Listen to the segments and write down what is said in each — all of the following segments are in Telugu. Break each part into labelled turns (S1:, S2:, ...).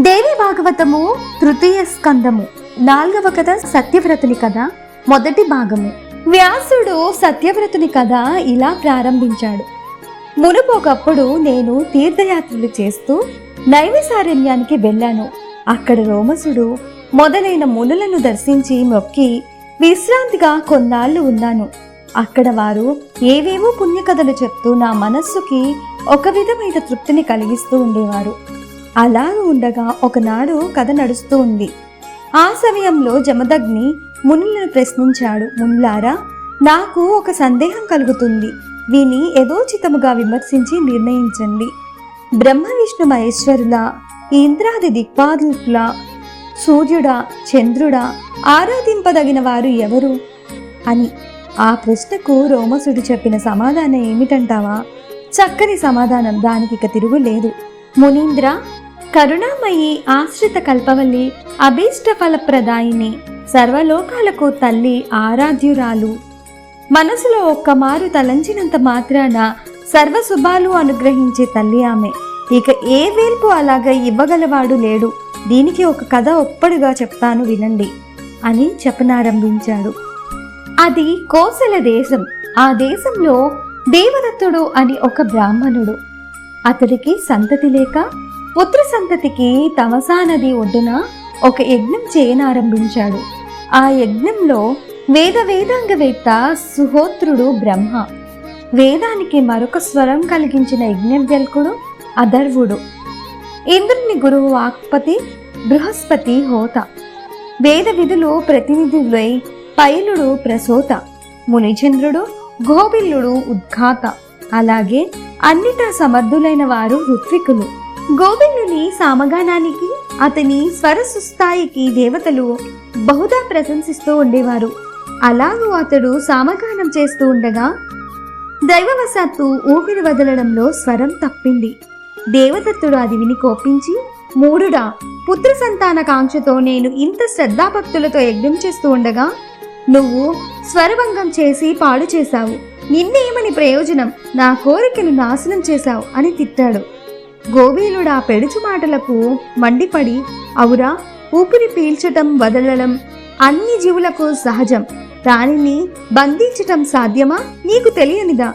S1: దేవి భాగవతము తృతీయ స్కందము. నాలుగవ కథ సత్యవ్రతుని కథ. మొదటి భాగము. వ్యాసుడు సత్యవ్రతుని కథ ఇలా ప్రారంభించాడు. మునుపు ఒకప్పుడు నేను తీర్థయాత్రలు చేస్తూ నైవిసారణ్యానికి వెళ్ళాను. అక్కడ రోమసుడు మొదలైన మునులను దర్శించి మొక్కి విశ్రాంతిగా కొన్నాళ్ళు ఉన్నాను. అక్కడ వారు ఏవేవో పుణ్యకథలు చెప్తూ నా మనస్సుకి ఒక విధమైన తృప్తిని కలిగిస్తూ ఉండేవారు. అలా ఉండగా ఒకనాడు కథ నడుస్తూ ఉంది. ఆ సమయంలో జమదగ్ని మునులను ప్రశ్నించాడు. మునులారా నాకు ఒక సందేహం కలుగుతుంది. వీని యథోచితముగా విమర్శించి నిర్ణయించండి. బ్రహ్మ విష్ణు మహేశ్వరుల ఇంద్రాది దిక్పాదుల సూర్యుడా చంద్రుడా ఆరాధింపదగిన వారు ఎవరు? అని. ఆ ప్రశ్నకు రోమసుడు చెప్పిన సమాధానం ఏమిటంటావా? చక్కని సమాధానం. దానికి ఇక తిరుగులేదు. మునీంద్ర కరుణామయి ఆశ్రిత కల్పవల్లి అభీష్ట ఫలప్రదాయిని సర్వలోకాలకు తల్లి ఆరాధ్యురాలు. మనసులో ఒక్కమారు తలంచినంత మాత్రాన సర్వశుభాలు అనుగ్రహించే తల్లి ఆమె. ఇక ఏ వేల్పు అలాగ ఇవ్వగలవాడు లేడు. దీనికి ఒక కథ ఒప్పడుగా చెప్తాను వినండి. అని చెప్పనారంభించాడు. అది కోసల దేశం. ఆ దేశంలో దేవదత్తుడు అని ఒక బ్రాహ్మణుడు. అతడికి సంతతి లేక పుత్ర సంతతికి తమసా నది ఒడ్డున ఒక యజ్ఞం చేయనారంభించాడు. ఆ యజ్ఞంలో వేద వేదాంగవేత్త సుహోత్రుడు బ్రహ్మ. వేదానికి మరొక స్వరం కలిగించిన యజ్ఞవ్యల్కుడు అధర్వుడు. ఇంద్రుని గురువు వాక్పతి బృహస్పతి హోత. వేద విధులు ప్రతినిధులై పైలుడు ప్రసోత. మునిచంద్రుడు గోబిల్లుడు ఉద్ఘాత. అలాగే అన్నిటా సమర్థులైన వారు ఋత్వికులు. గోవిందుని సామగానానికి అతని స్వరసుస్థాయికి దేవతలు బహుదా ప్రశంసిస్తూ ఉండేవారు. అలాగూ అతడు సామగానం చేస్తూ ఉండగా దైవవశాత్తు ఊపిరి వదలడంలో స్వరం తప్పింది. దేవదత్తుడు అది విని కోపించి మూడుడా పుత్ర సంతాన కాంక్షతో నేను ఇంత శ్రద్ధాభక్తులతో యజ్ఞం చేస్తూ ఉండగా నువ్వు స్వరభంగం చేసి పాడు చేశావు. నిన్నేమని ప్రయోజనం నా కోరికను నాశనం చేశావు అని తిట్టాడు. గోవీలుడు ఆ పెడుచు మాటలకు మండిపడి అవురా ఊపిరి పీల్చటం వదలడం అన్ని జీవులకు సహజం. దానిని బంధించటం సాధ్యమా? నీకు తెలియనిదా?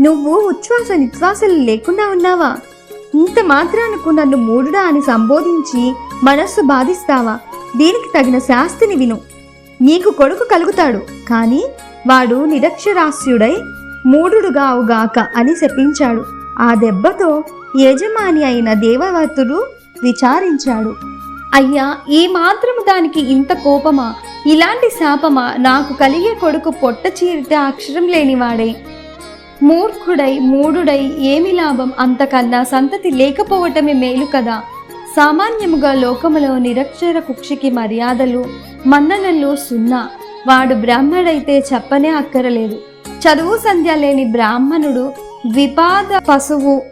S1: నువ్వు ఉచ్ఛ్వాస నిశ్వాసలు లేకుండా ఉన్నావా? ఇంత మాత్రానకు నన్ను మూడుడా అని సంబోధించి మనస్సు బాధిస్తావా? దీనికి తగిన శాస్తిని విను. నీకు కొడుకు కలుగుతాడు కానీ వాడు నిరక్షరాస్యుడై మూడుడుగా అవుగాక అని శపించాడు. ఆ దెబ్బతో యజమాని అయిన దేవవతుడు విచారించాడు. అయ్యా ఈ మాత్రము దానికి ఇంత కోపమా? ఇలాంటి శాపమా? నాకు కలిగే కొడుకు పొట్ట చీరితే అక్షరం లేనివాడే. మూర్ఖుడై మూడుడై ఏమి లాభం? అంతకన్నా సంతతి లేకపోవటమే మేలు కదా. సామాన్యముగా లోకములో నిరక్షర కుక్షికి మర్యాదలు మన్ననలు సున్నా. వాడు బ్రాహ్మడైతే చెప్పనే అక్కరలేదు. చదువు సంధ్య లేని బ్రాహ్మణుడు ద్విపాద పశువు.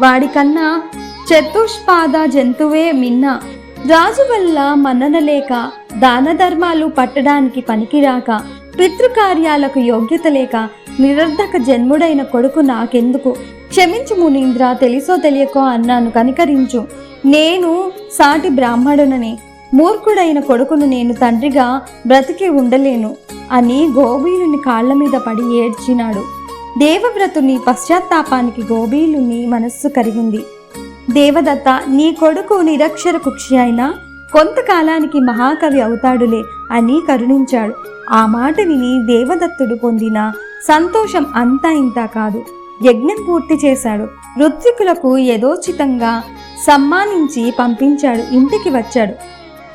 S1: వాడికన్నా చతుష్పాద జంతువే మిన్న. రాజు వల్ల మన్ననలేక దాన ధర్మాలు పట్టడానికి పనికిరాక పితృకార్యాలకు యోగ్యత లేక నిరర్ధక జన్ముడైన కొడుకు నాకెందుకు? క్షమించు మునీంద్ర తెలుసో తెలియకో అన్నాను కనికరించు. నేను సాటి బ్రాహ్మణునని. మూర్ఖుడైన కొడుకును నేను తండ్రిగా బ్రతికి ఉండలేను. అని గోబీలుని కాళ్ళ మీద పడి ఏడ్చినాడు. దేవవ్రతుని పశ్చాత్తాపానికి గోబీలుని మనస్సు కరిగింది. దేవదత్త నీ కొడుకు నిరక్షర కుక్షి అయినా కొంతకాలానికి మహాకవి అవుతాడులే అని కరుణించాడు. ఆ మాట విని దేవదత్తుడు పొందిన సంతోషం అంతా ఇంతా కాదు. యజ్ఞం పూర్తి చేశాడు. ఋత్వికులకు యథోచితంగా సమ్మానించి పంపించాడు. ఇంటికి వచ్చాడు.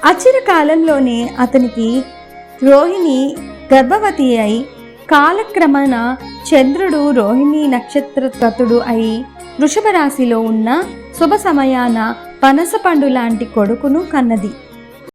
S1: అచిర కాలంలోనే అతనికి రోహిణి గర్భవతి అయి కాలక్రమణ చంద్రుడు రోహిణి నక్షత్రతతుడు అయి వృషభ రాశిలో ఉన్న శుభ సమయాన పనస పండు లాంటి కొడుకును కన్నది.